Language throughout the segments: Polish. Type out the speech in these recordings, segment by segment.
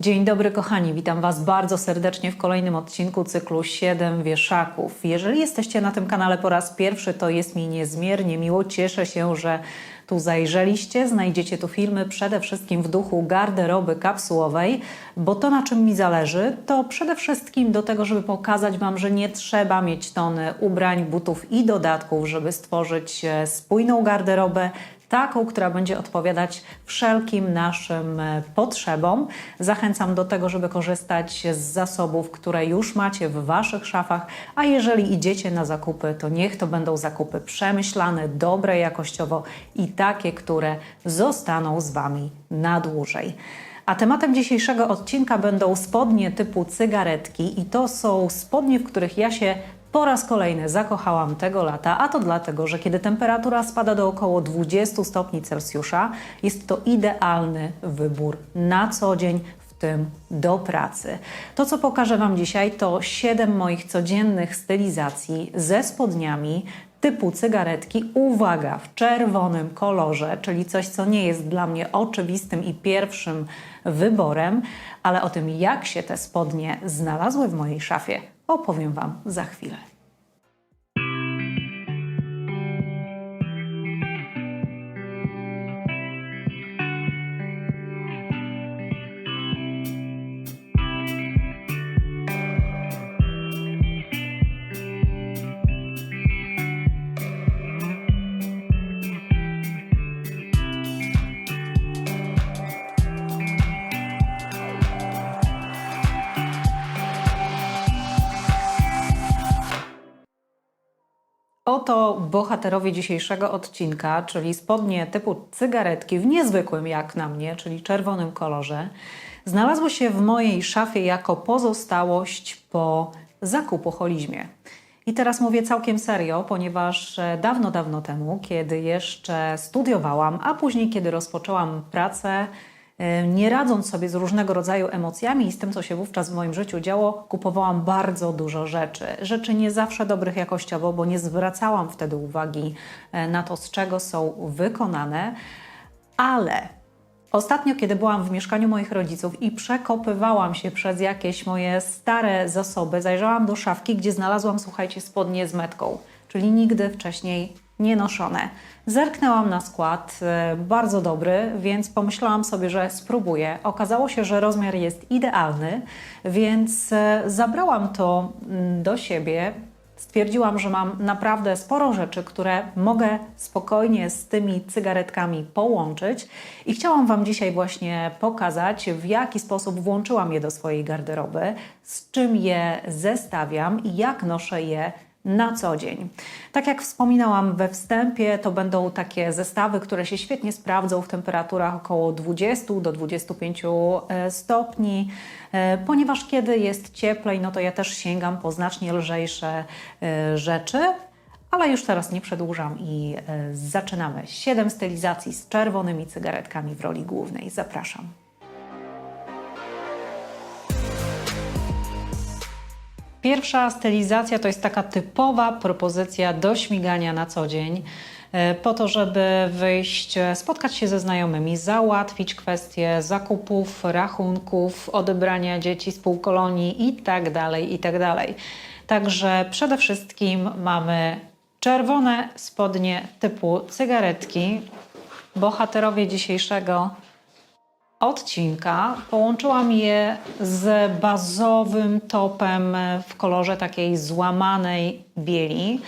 Dzień dobry kochani, witam Was bardzo serdecznie w kolejnym odcinku cyklu 7 wieszaków. Jeżeli jesteście na tym kanale po raz pierwszy, to jest mi niezmiernie miło. Cieszę się, że tu zajrzeliście. Znajdziecie tu filmy przede wszystkim w duchu garderoby kapsułowej, bo to na czym mi zależy, to przede wszystkim do tego, żeby pokazać Wam, że nie trzeba mieć tony ubrań, butów i dodatków, żeby stworzyć e, spójną garderobę, taką, która będzie odpowiadać wszelkim naszym e, potrzebom. Zachęcam do tego, żeby korzystać z zasobów, które już macie w Waszych szafach, a jeżeli idziecie na zakupy, to niech to będą zakupy przemyślane, dobre jakościowo i takie, które zostaną z Wami na dłużej. A tematem dzisiejszego odcinka będą spodnie typu cygaretki i to są spodnie, w których ja się po raz kolejny zakochałam tego lata, a to dlatego, że kiedy temperatura spada do około 20 stopni Celsjusza, jest to idealny wybór na co dzień, w tym do pracy. To, co pokażę Wam dzisiaj, to 7 moich codziennych stylizacji ze spodniami typu cygaretki. Uwaga, w czerwonym kolorze, czyli coś, co nie jest dla mnie oczywistym i pierwszym wyborem, ale o tym, jak się te spodnie znalazły w mojej szafie, opowiem Wam za chwilę. Oto bohaterowie dzisiejszego odcinka, czyli spodnie typu cygaretki w niezwykłym jak na mnie, czyli czerwonym kolorze, znalazły się w mojej szafie jako pozostałość po zakupoholizmie. I teraz mówię całkiem serio, ponieważ e, dawno, dawno temu, kiedy jeszcze studiowałam, a później, kiedy rozpoczęłam pracę, nie radząc sobie z różnego rodzaju emocjami i z tym, co się wówczas w moim życiu działo, kupowałam bardzo dużo rzeczy. Rzeczy nie zawsze dobrych jakościowo, bo nie zwracałam wtedy uwagi e, na to, z czego są wykonane, ale Ostatnio, kiedy byłam w mieszkaniu moich rodziców i przekopywałam się przez jakieś moje stare zasoby, zajrzałam do szafki, gdzie znalazłam, słuchajcie, spodnie z metką, czyli nigdy wcześniej nie noszone. Zerknęłam na skład, e, bardzo dobry, więc pomyślałam sobie, że spróbuję. Okazało się, że rozmiar jest idealny, więc e, zabrałam to mm, do siebie. Stwierdziłam, że mam naprawdę sporo rzeczy, które mogę spokojnie z tymi cygaretkami połączyć i chciałam Wam dzisiaj właśnie pokazać, w jaki sposób włączyłam je do swojej garderoby, z czym je zestawiam i jak noszę je na co dzień. Tak jak wspominałam we wstępie, to będą takie zestawy, które się świetnie sprawdzą w temperaturach około 20 do 25 e, stopni, e, ponieważ kiedy jest cieplej, no to ja też sięgam po znacznie lżejsze e, rzeczy. Ale już teraz nie przedłużam i zaczynamy. 7 stylizacji z czerwonymi cygaretkami w roli głównej. Zapraszam. Pierwsza stylizacja to jest taka typowa propozycja do śmigania na co dzień, e, po to, żeby wyjść, e, spotkać się ze znajomymi, załatwić kwestie zakupów, rachunków, odebrania dzieci z półkolonii itd., itd. Także przede wszystkim mamy czerwone spodnie typu cygaretki. Bohaterowie dzisiejszego odcinka połączyłam je z bazowym topem w kolorze takiej złamanej bieli.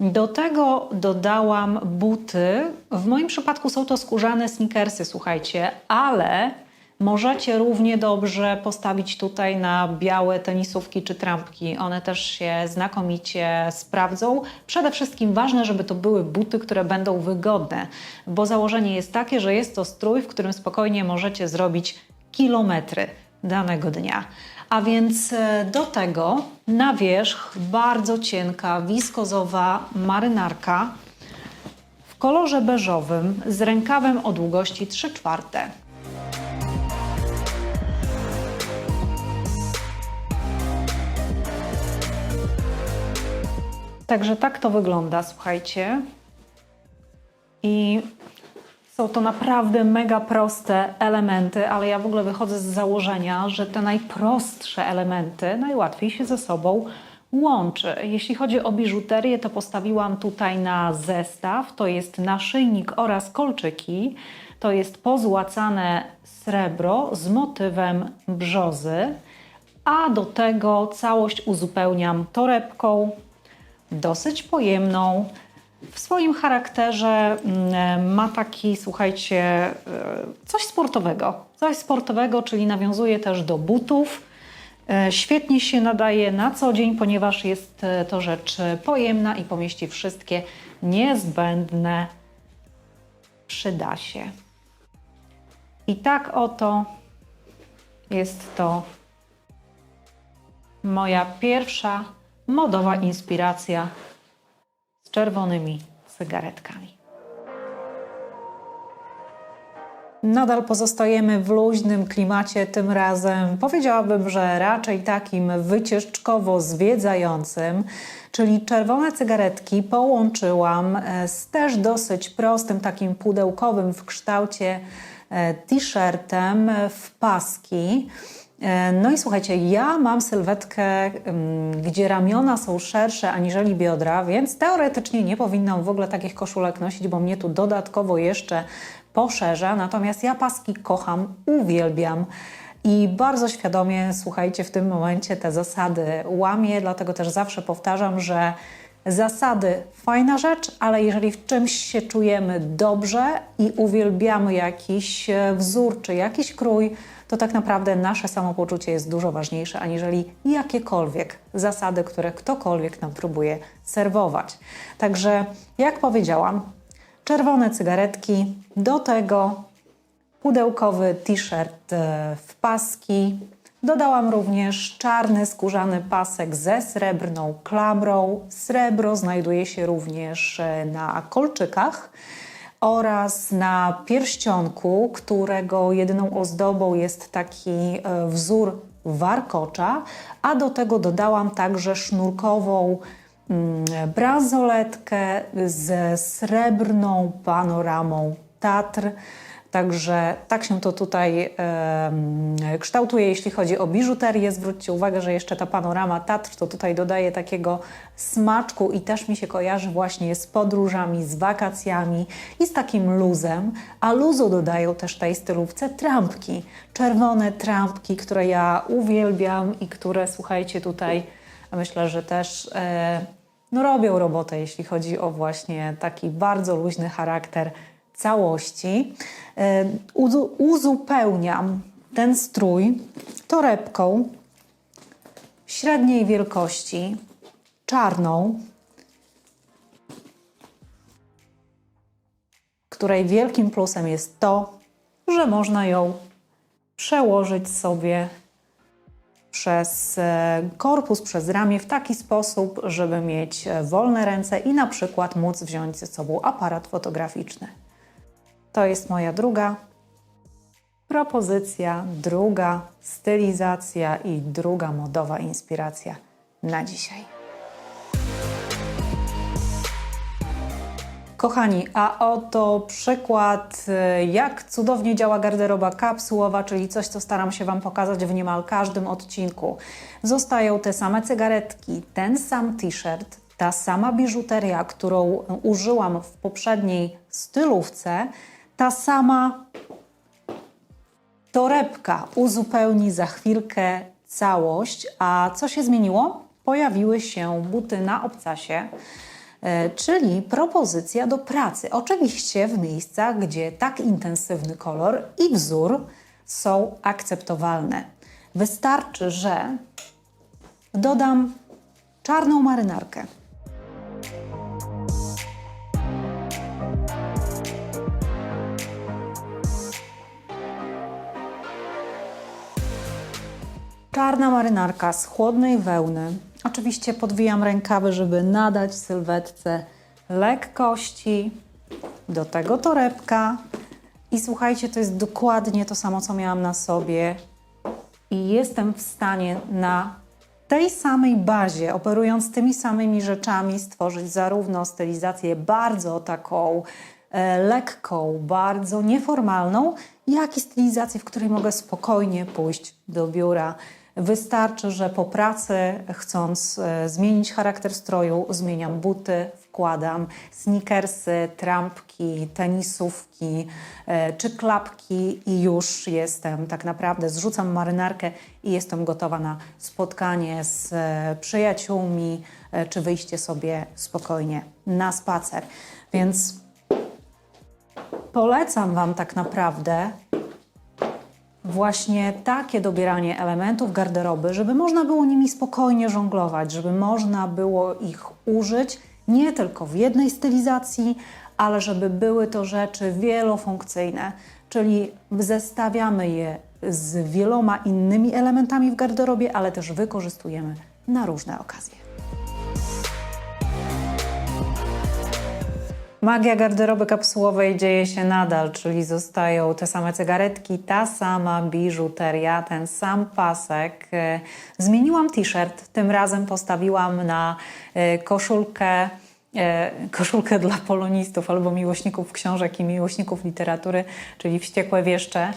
Do tego dodałam buty. W moim przypadku są to skórzane sneakersy, słuchajcie, ale możecie równie dobrze postawić tutaj na białe tenisówki czy trampki. One też się znakomicie sprawdzą. Przede wszystkim ważne, żeby to były buty, które będą wygodne, bo założenie jest takie, że jest to strój, w którym spokojnie możecie zrobić kilometry danego dnia. A więc e, do tego na wierzch bardzo cienka, wiskozowa marynarka w kolorze beżowym z rękawem o długości 3 czwarte. Także tak to wygląda, słuchajcie. I Są to naprawdę mega proste elementy, ale ja w ogóle wychodzę z założenia, że te najprostsze elementy najłatwiej się ze sobą łączy. Jeśli chodzi o biżuterię, to postawiłam tutaj na zestaw. To jest naszyjnik oraz kolczyki. To jest pozłacane srebro z motywem brzozy, a do tego całość uzupełniam torebką, dosyć pojemną. W swoim charakterze mm, ma taki, słuchajcie, e, coś sportowego. Coś sportowego, czyli nawiązuje też do butów. E, Świetnie się nadaje na co dzień, ponieważ jest e, to rzecz pojemna i pomieści wszystkie niezbędne przyda się. I tak oto jest to moja pierwsza modowa inspiracja z czerwonymi cygaretkami. Nadal pozostajemy w luźnym klimacie, tym razem powiedziałabym, że raczej takim wycieczkowo zwiedzającym, czyli czerwone cygaretki połączyłam e, z też dosyć prostym, takim pudełkowym w kształcie e, t-shirtem w paski. E, No i słuchajcie, ja mam sylwetkę, gdzie ramiona są szersze aniżeli biodra, więc teoretycznie nie powinnam w ogóle takich koszulek nosić, bo mnie tu dodatkowo jeszcze poszerza. Natomiast ja paski kocham, uwielbiam. I bardzo świadomie, słuchajcie, w tym momencie te zasady łamię, dlatego też zawsze powtarzam, że zasady fajna rzecz, ale jeżeli w czymś się czujemy dobrze i uwielbiamy jakiś e, wzór czy jakiś krój, to tak naprawdę nasze samopoczucie jest dużo ważniejsze aniżeli jakiekolwiek zasady, które ktokolwiek nam próbuje serwować. Także, jak powiedziałam, czerwone cygaretki, do tego pudełkowy t-shirt e, w paski. Dodałam również czarny skórzany pasek ze srebrną klamrą. Srebro znajduje się również e, na kolczykach oraz na pierścionku, którego jedyną ozdobą jest taki e, wzór warkocza, a do tego dodałam także sznurkową mm, bransoletkę ze srebrną panoramą Tatr. Także tak się to tutaj kształtuje, jeśli chodzi o biżuterię. Zwróćcie uwagę, że jeszcze ta panorama Tatr to tutaj dodaje takiego smaczku i też mi się kojarzy właśnie z podróżami, z wakacjami i z takim luzem. A luzu dodają też tej stylówce trampki, czerwone trampki, które ja uwielbiam i które, słuchajcie, tutaj myślę, że też e, no, robią robotę, jeśli chodzi o właśnie taki bardzo luźny charakter całości. Uzu- Uzupełniam ten strój torebką średniej wielkości, czarną, której wielkim plusem jest to, że można ją przełożyć sobie przez e, korpus, przez ramię w taki sposób, żeby mieć e, wolne ręce i na przykład móc wziąć ze sobą aparat fotograficzny. To jest moja druga propozycja, druga stylizacja i druga modowa inspiracja na dzisiaj. Kochani, a oto przykład, y, jak cudownie działa garderoba kapsułowa, czyli coś, co staram się Wam pokazać w niemal każdym odcinku. Zostają te same cygaretki, ten sam t-shirt, ta sama biżuteria, którą użyłam w poprzedniej stylówce, ta sama torebka uzupełni za chwilkę całość. A co się zmieniło? Pojawiły się buty na obcasie, e, czyli propozycja do pracy. Oczywiście w miejscach, gdzie tak intensywny kolor i wzór są akceptowalne. Wystarczy, że dodam czarną marynarkę. Czarna marynarka z chłodnej wełny. Oczywiście podwijam rękawy, żeby nadać sylwetce lekkości. Do tego torebka. I słuchajcie, to jest dokładnie to samo, co miałam na sobie. I jestem w stanie na tej samej bazie, operując tymi samymi rzeczami, stworzyć zarówno stylizację bardzo taką e, lekką, bardzo nieformalną, jak i stylizację, w której mogę spokojnie pójść do biura. Wystarczy, że po pracy, chcąc e, zmienić charakter stroju, zmieniam buty, wkładam sneakersy, trampki, tenisówki e, czy klapki i już jestem tak naprawdę, zrzucam marynarkę i jestem gotowa na spotkanie z e, przyjaciółmi czy wyjście sobie spokojnie na spacer. Więc polecam Wam tak naprawdę właśnie takie dobieranie elementów garderoby, żeby można było nimi spokojnie żonglować, żeby można było ich użyć nie tylko w jednej stylizacji, ale żeby były to rzeczy wielofunkcyjne, czyli zestawiamy je z wieloma innymi elementami w garderobie, ale też wykorzystujemy na różne okazje. Magia garderoby kapsułowej dzieje się nadal, czyli zostają te same cygaretki, ta sama biżuteria, ten sam pasek. E, Zmieniłam t-shirt, tym razem postawiłam na e, koszulkę, e, koszulkę dla polonistów albo miłośników książek i miłośników literatury, czyli Wściekłe Wieszcze.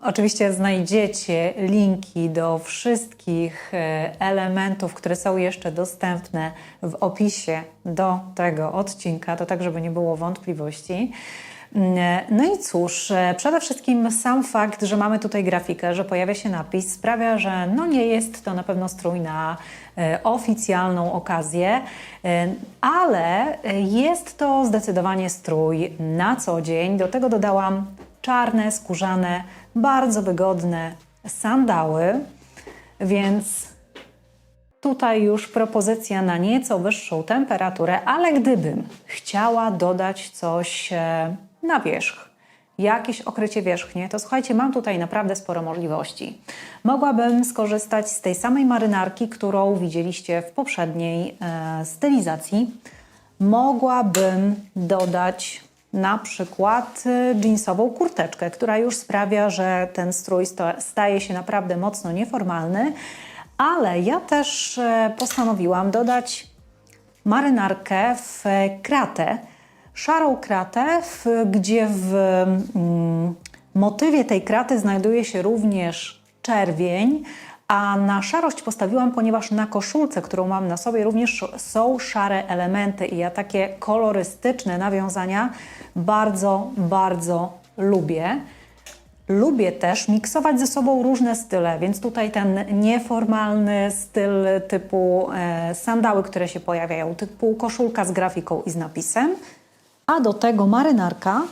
Oczywiście znajdziecie linki do wszystkich e, elementów, które są jeszcze dostępne w opisie do tego odcinka, to tak, żeby nie było wątpliwości. Mm, e, No i cóż, e, przede wszystkim sam fakt, że mamy tutaj grafikę, że pojawia się napis, sprawia, że no nie jest to na pewno strój na oficjalną okazję, ale jest to zdecydowanie strój na co dzień. Do tego dodałam czarne, skórzane, bardzo wygodne sandały, więc Tutaj już propozycja na nieco wyższą temperaturę, ale gdybym chciała dodać coś e, na wierzch, jakieś okrycie wierzchnie, to słuchajcie, mam tutaj naprawdę sporo możliwości. Mogłabym skorzystać z tej samej marynarki, którą widzieliście w poprzedniej e, stylizacji. Mogłabym dodać na przykład e, jeansową kurteczkę, która już sprawia, że ten strój staje się naprawdę mocno nieformalny, ale ja też e, postanowiłam dodać marynarkę w kratę, szarą kratę, w, gdzie w mm, motywie tej kraty znajduje się również czerwień, a na szarość postawiłam, ponieważ na koszulce, którą mam na sobie, również są szare elementy i ja takie kolorystyczne nawiązania bardzo, bardzo lubię. Lubię też miksować ze sobą różne style, więc tutaj ten nieformalny styl typu e, sandały, które się pojawiają, typu koszulka z grafiką i z napisem, a do tego marynarka.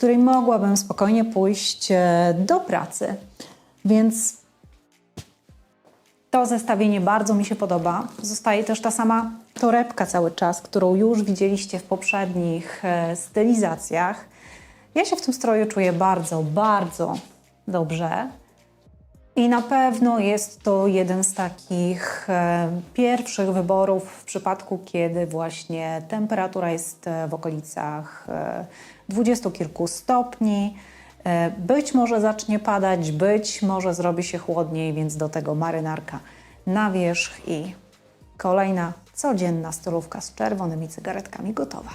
Której mogłabym spokojnie pójść e, do pracy. Więc to zestawienie bardzo mi się podoba. Zostaje też ta sama torebka cały czas, którą już widzieliście w poprzednich e, stylizacjach. Ja się w tym stroju czuję bardzo, bardzo dobrze. I na pewno jest to jeden z takich e, pierwszych wyborów w przypadku, kiedy właśnie temperatura jest w okolicach dwudziestu kilku stopni. E, być może zacznie padać, być może zrobi się chłodniej, więc do tego marynarka na wierzch i kolejna codzienna stolówka z czerwonymi cygaretkami gotowa.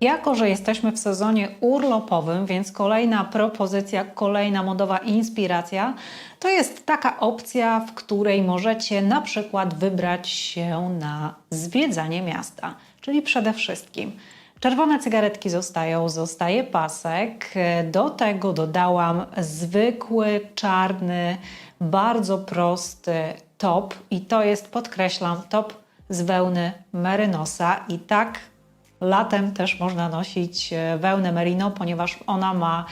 Jako, że jesteśmy w sezonie urlopowym, więc kolejna propozycja, kolejna modowa inspiracja, to jest taka opcja, w której możecie na przykład wybrać się na zwiedzanie miasta, czyli przede wszystkim czerwone cygaretki zostają, zostaje pasek. Do tego dodałam zwykły, czarny, bardzo prosty top i to jest, podkreślam, top z wełny merynosa i tak Latem też można nosić e, wełnę merino, ponieważ ona ma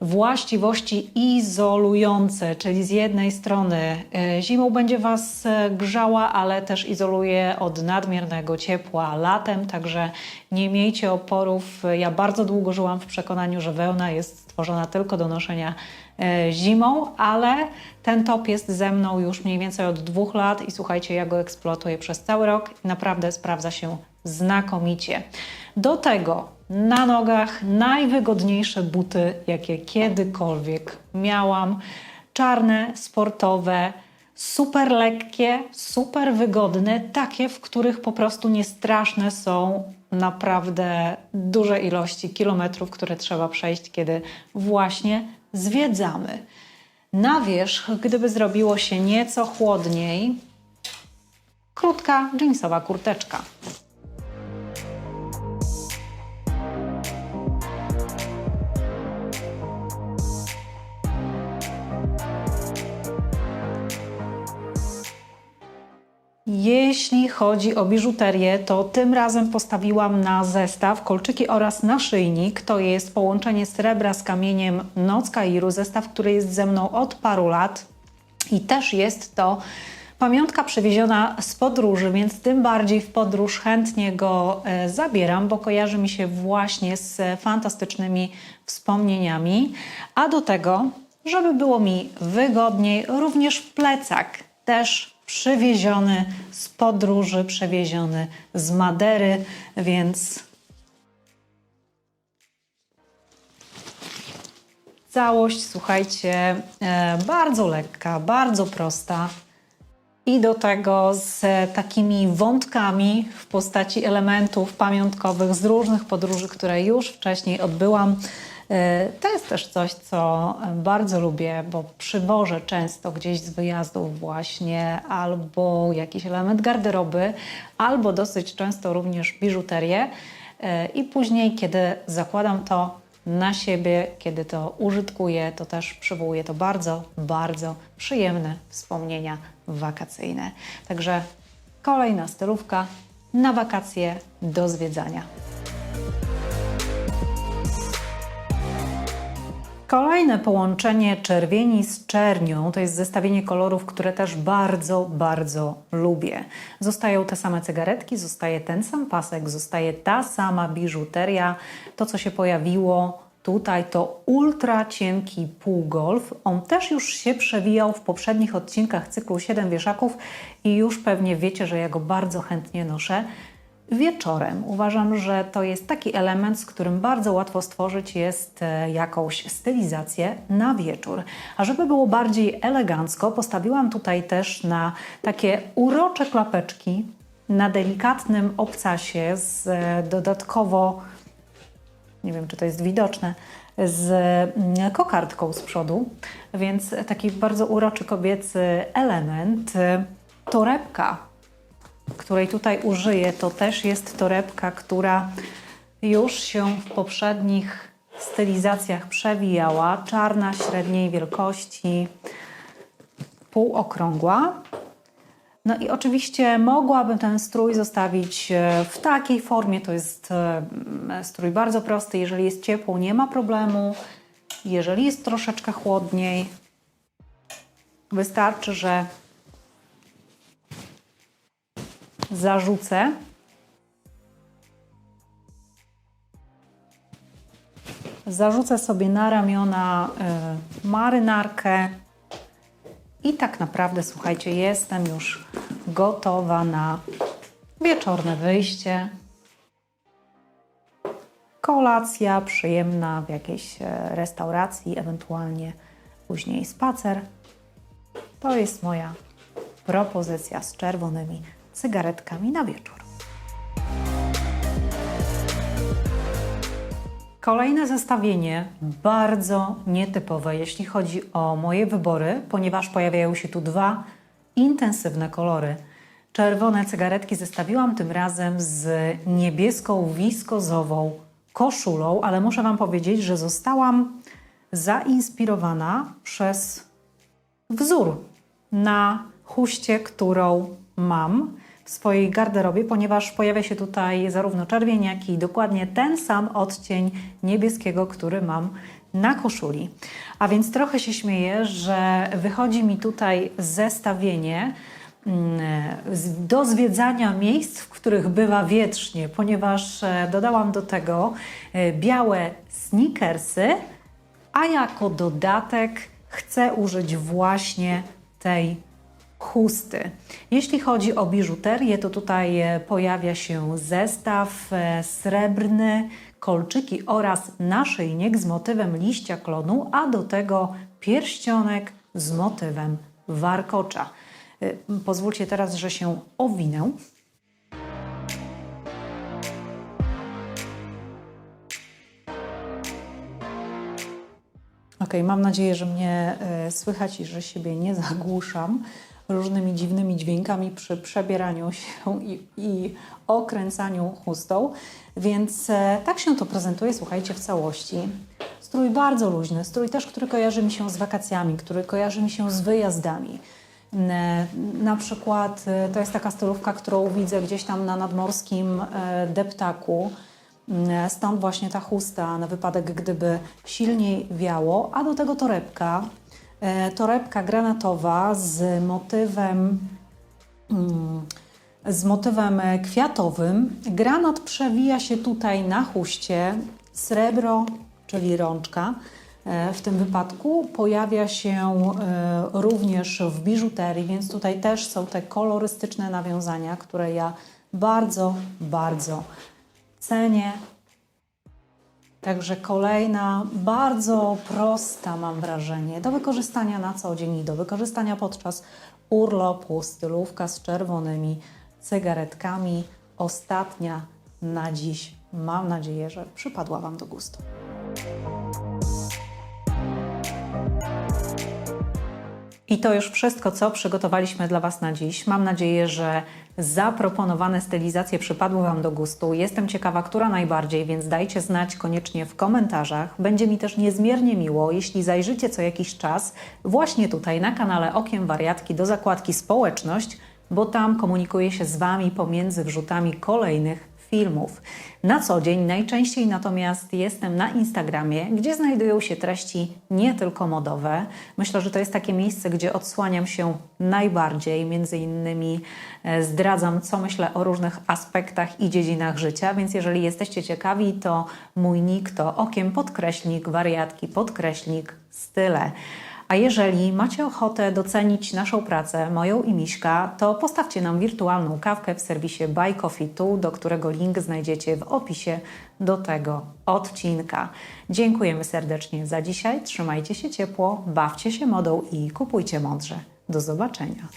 właściwości izolujące, czyli z jednej strony e, zimą będzie Was e, grzała, ale też izoluje od nadmiernego ciepła latem, także nie miejcie oporów. Ja bardzo długo żyłam w przekonaniu, że wełna jest stworzona tylko do noszenia e, zimą, ale ten top jest ze mną już mniej więcej od dwóch lat i słuchajcie, ja go eksploatuję przez cały rok i naprawdę sprawdza się znakomicie. Do tego na nogach najwygodniejsze buty, jakie kiedykolwiek miałam. czarne, sportowe, super lekkie, super wygodne, takie, w których po prostu niestraszne są naprawdę duże ilości kilometrów, które trzeba przejść, kiedy właśnie zwiedzamy. Na wierzch, gdyby zrobiło się nieco chłodniej, krótka jeansowa kurteczka. Jeśli chodzi o biżuterię, to tym razem postawiłam na zestaw kolczyki oraz naszyjnik. To jest połączenie srebra z kamieniem Noc Kairu, zestaw, który jest ze mną od paru lat i też jest to pamiątka przywieziona z podróży, więc tym bardziej w podróż chętnie go e, zabieram, bo kojarzy mi się właśnie z fantastycznymi wspomnieniami. A do tego, żeby było mi wygodniej, również plecak też przywieziony z podróży, przewieziony z Madery, więc całość, słuchajcie, e, bardzo lekka, bardzo prosta. I do tego z takimi wątkami w postaci elementów pamiątkowych z różnych podróży, które już wcześniej odbyłam. E, To jest też coś, co bardzo lubię, bo przywożę często gdzieś z wyjazdów właśnie albo jakiś element garderoby, albo dosyć często również biżuterię. E, I później, kiedy zakładam to na siebie, kiedy to użytkuję, to też przywołuje to bardzo, bardzo przyjemne wspomnienia wakacyjne. Także kolejna stylówka na wakacje do zwiedzania. Kolejne połączenie czerwieni z czernią to jest zestawienie kolorów, które też bardzo, bardzo lubię. Zostają te same cygaretki, zostaje ten sam pasek, zostaje ta sama biżuteria. To, co się pojawiło tutaj, to ultra cienki półgolf. On też już się przewijał w poprzednich odcinkach cyklu 7 wieszaków i już pewnie wiecie, że ja go bardzo chętnie noszę wieczorem. Uważam, że to jest taki element, z którym bardzo łatwo stworzyć jest e, jakąś stylizację na wieczór. A żeby było bardziej elegancko, postawiłam tutaj też na takie urocze klapeczki na delikatnym obcasie z e, dodatkowo, nie wiem czy to jest widoczne, z mm, kokardką z przodu, więc taki bardzo uroczy kobiecy element. E, Torebka której tutaj użyję, to też jest torebka, która już się w poprzednich stylizacjach przewijała. Czarna, średniej wielkości, półokrągła. No i oczywiście mogłabym ten strój zostawić e, w takiej formie. To jest e, strój bardzo prosty. Jeżeli jest ciepło, nie ma problemu. Jeżeli jest troszeczkę chłodniej, wystarczy, że zarzucę. Zarzucę sobie na ramiona y, marynarkę i tak naprawdę, słuchajcie, jestem już gotowa na wieczorne wyjście. Kolacja przyjemna w jakiejś e, restauracji, ewentualnie później spacer. To jest moja propozycja z czerwonymi cygaretkami na wieczór. Kolejne zestawienie, bardzo nietypowe, jeśli chodzi o moje wybory, ponieważ pojawiają się tu dwa intensywne kolory. Czerwone cygaretki zestawiłam tym razem z niebieską wiskozową koszulą, ale muszę Wam powiedzieć, że zostałam zainspirowana przez wzór na huście, którą mam w swojej garderobie, ponieważ pojawia się tutaj zarówno czerwień, jak i dokładnie ten sam odcień niebieskiego, który mam na koszuli. A więc trochę się śmieję, że wychodzi mi tutaj zestawienie mm, do zwiedzania miejsc, w których bywa wietrznie, ponieważ e, dodałam do tego e, białe sneakersy, a jako dodatek chcę użyć właśnie tej chusty. Jeśli chodzi o biżuterię, to tutaj e, pojawia się zestaw e, srebrny, kolczyki oraz naszyjnik z motywem liścia klonu, a do tego pierścionek z motywem warkocza. Y, Pozwólcie teraz, że się owinę. Ok, mam nadzieję, że mnie e, słychać i że siebie nie zagłuszam różnymi dziwnymi dźwiękami przy przebieraniu się i, i okręcaniu chustą. Więc e, tak się to prezentuje, słuchajcie, w całości. Strój bardzo luźny, strój też, który kojarzy mi się z wakacjami, który kojarzy mi się z wyjazdami. Na przykład e, to jest taka stylówka, którą widzę gdzieś tam na nadmorskim e, deptaku. Stąd właśnie ta chusta na wypadek, gdyby silniej wiało, a do tego torebka. E, Torebka granatowa z motywem mm, z motywem kwiatowym. Granat przewija się tutaj na chuście, srebro, czyli rączka. e, W tym wypadku pojawia się e, również w biżuterii, więc tutaj też są te kolorystyczne nawiązania, które ja bardzo, bardzo cenię. Także kolejna bardzo prosta, mam wrażenie, do wykorzystania na co dzień i do wykorzystania podczas urlopu. Stylówka z czerwonymi cygaretkami. Ostatnia na dziś. Mam nadzieję, że przypadła Wam do gustu. I to już wszystko, co przygotowaliśmy dla Was na dziś. Mam nadzieję, że zaproponowane stylizacje przypadły Wam do gustu. Jestem ciekawa, która najbardziej, więc dajcie znać koniecznie w komentarzach. Będzie mi też niezmiernie miło, jeśli zajrzycie co jakiś czas właśnie tutaj na kanale Okiem Wariatki do zakładki Społeczność, bo tam komunikuję się z Wami pomiędzy wrzutami kolejnych filmów. Na co dzień najczęściej natomiast jestem na Instagramie, gdzie znajdują się treści nie tylko modowe. Myślę, że to jest takie miejsce, gdzie odsłaniam się najbardziej, między innymi e, zdradzam, co myślę o różnych aspektach i dziedzinach życia, więc jeżeli jesteście ciekawi, to mój nick to okiem podkreślnik, wariatki podkreślnik, style. A jeżeli macie ochotę docenić naszą pracę, moją i Miśka, to postawcie nam wirtualną kawkę w serwisie Buy Coffee Tu, do którego link znajdziecie w opisie do tego odcinka. Dziękujemy serdecznie za dzisiaj. Trzymajcie się ciepło, bawcie się modą i kupujcie mądrze. Do zobaczenia.